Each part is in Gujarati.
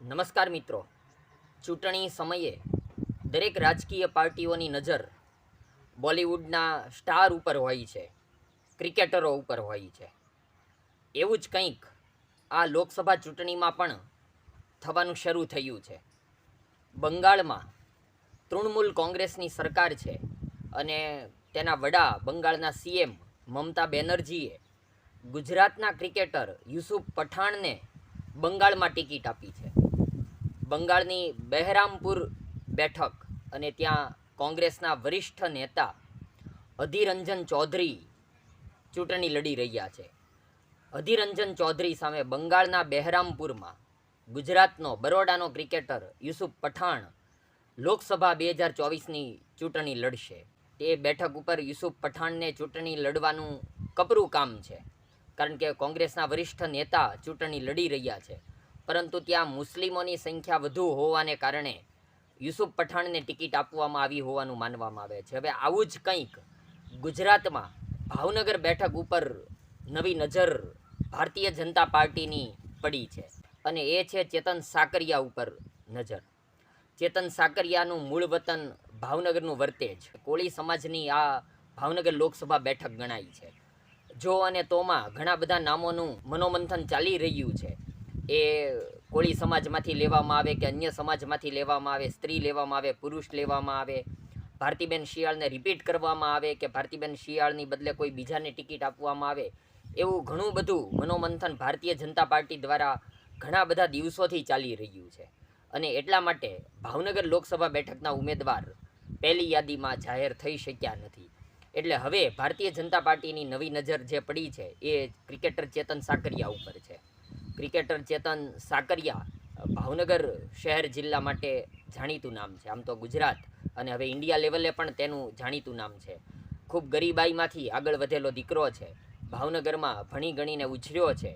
નમસ્કાર મિત્રો. ચૂંટણી સમયે દરેક રાજકીય પાર્ટીઓની નજર બોલિવૂડના સ્ટાર ઉપર હોય છે, ક્રિકેટરો ઉપર હોય છે. એવું જ કંઈક આ લોકસભા ચૂંટણીમાં પણ થવાનું શરૂ થયું છે. બંગાળમાં તૃણમૂલ કોંગ્રેસની સરકાર છે અને તેના વડા બંગાળના સીએમ મમતા બેનર્જીએ ગુજરાતના ક્રિકેટર યુસુફ પઠાણને બંગાળમાં ટિકિટ આપી છે. બંગાળની બહેરામપુર બેઠક અને ત્યાં કોંગ્રેસના વરિષ્ઠ નેતા અધિરંજન ચૌધરી ચૂંટણી લડી રહ્યા છે. અધિરંજન ચૌધરી સામે બંગાળના બહેરામપુરમાં ગુજરાતનો બરોડાનો ક્રિકેટર યુસુફ પઠાણ લોકસભા બે હજાર ચોવીસની ચૂંટણી લડશે. તે બેઠક ઉપર યુસુફ પઠાણને ચૂંટણી લડવાનું કપરું કામ છે. કારણ કે કોંગ્રેસના વરિષ્ઠ નેતા ચૂંટણી લડી રહ્યા છે. પરંતુ ત્યાં મુસ્લિમોની સંખ્યા વધુ હોવાને કારણે યુસુફ પઠાણને ટિકિટ આપવામાં આવી હોવાનું માનવામાં આવે છે. હવે આવું જ કંઈક ગુજરાતમાં ભાવનગર બેઠક ઉપર નવી નજર ભારતીય જનતા પાર્ટીની પડી છે અને એ છે ચેતન સાકરિયા ઉપર નજર. ચેતન સાકરિયાનું મૂળ વતન ભાવનગરનું વર્તેજ કોળી સમાજની આ ભાવનગર લોકસભા બેઠક ગણાય છે. જો અને તોમાં ઘણા બધા નામોનું મનોમંથન ચાલી રહ્યું છે. એ કોળી સમાજમાંથી લેવામાં આવે કે અન્ય સમાજમાંથી લેવામાં આવે, સ્ત્રી લેવામાં આવે, પુરુષ લેવામાં આવે, ભારતીબેન શિયાળને રિપીટ કરવામાં આવે કે ભારતીબેન શિયાળની બદલે કોઈ બીજાને ટિકિટ આપવામાં આવે, એવું ઘણું બધું મનોમંથન ભારતીય જનતા પાર્ટી દ્વારા ઘણા બધા દિવસોથી ચાલી રહ્યું છે. અને એટલા માટે ભાવનગર લોકસભા બેઠકના ઉમેદવાર પહેલી યાદીમાં જાહેર થઈ શક્યા નથી. એટલે હવે ભારતીય જનતા પાર્ટીની નવી નજર જે પડી છે એ ક્રિકેટર ચેતન સાકરિયા ઉપર છે. ક્રિકેટર ચેતન સાકરિયા ભાવનગર શહેર જિલ્લા માટે જાણીતું નામ છે. આમ તો ગુજરાત અને હવે ઇન્ડિયા લેવલે પણ તેનું જાણીતું નામ છે. ખૂબ ગરીબાઈમાંથી આગળ વધેલો દીકરો છે. ભાવનગરમાં ભણી ગણીને ઉછર્યો છે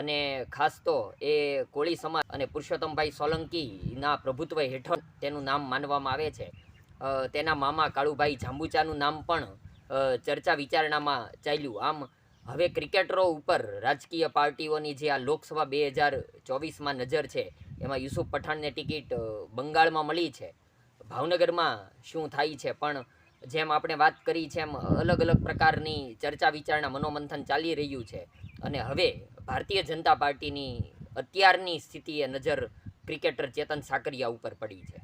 અને ખાસ તો એ કોળી સમાજ અને પુરુષોત્તમભાઈ સોલંકીના પ્રભુત્વ હેઠળ તેનું નામ માનવામાં આવે છે. તેના મામા કાળુભાઈ જાંબુચાનું નામ પણ ચર્ચા વિચારણામાં ચાલ્યું. આમ હવે ક્રિકેટરો ઉપર રાજકીય પાર્ટીઓની જે આ લોકસભા બે હજાર ચોવીસમાં નજર છે, એમાં યુસુફ પઠાણને ટિકિટ બંગાળમાં મળી છે. ભાવનગરમાં શું થાય છે? પણ જેમ આપણે વાત કરી છે એમ અલગ અલગ પ્રકારની ચર્ચા વિચારણા મનોમંથન ચાલી રહ્યું છે. અને હવે ભારતીય જનતા પાર્ટીની અત્યારની સ્થિતિએ નજર ક્રિકેટર ચેતન સાકરિયા ઉપર પડી છે.